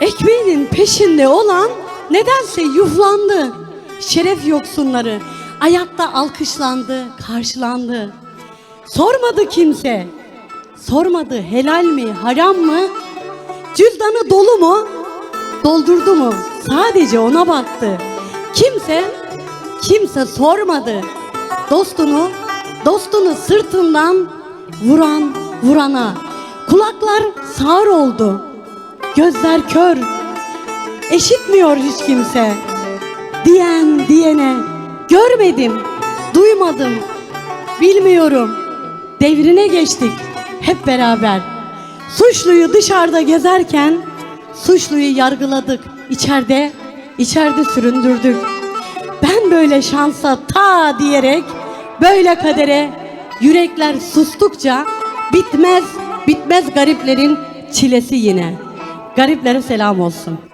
Ekmeğinin peşinde olan nedense yuflandı. Şeref yoksunları ayakta alkışlandı, karşılandı. Sormadı kimse. Sormadı helal mi, haram mı? Cüzdanı dolu mu? Doldurdu mu? Sadece ona baktı. Kimse kimse sormadı. Dostunu dostunu sırtından vuran vurana. Kulaklar sağır oldu. Gözler kör. Eşitmiyor hiç kimse. Diyen diyene görmedim, duymadım, bilmiyorum. Devrine geçtik hep beraber. Suçluyu dışarıda gezerken suçluyu yargıladık. İçeride, içeride süründürdük. Ben böyle şansa ta diyerek böyle kadere yürekler sustukça bitmez bitmez gariplerin çilesi yine. Gariplere selam olsun.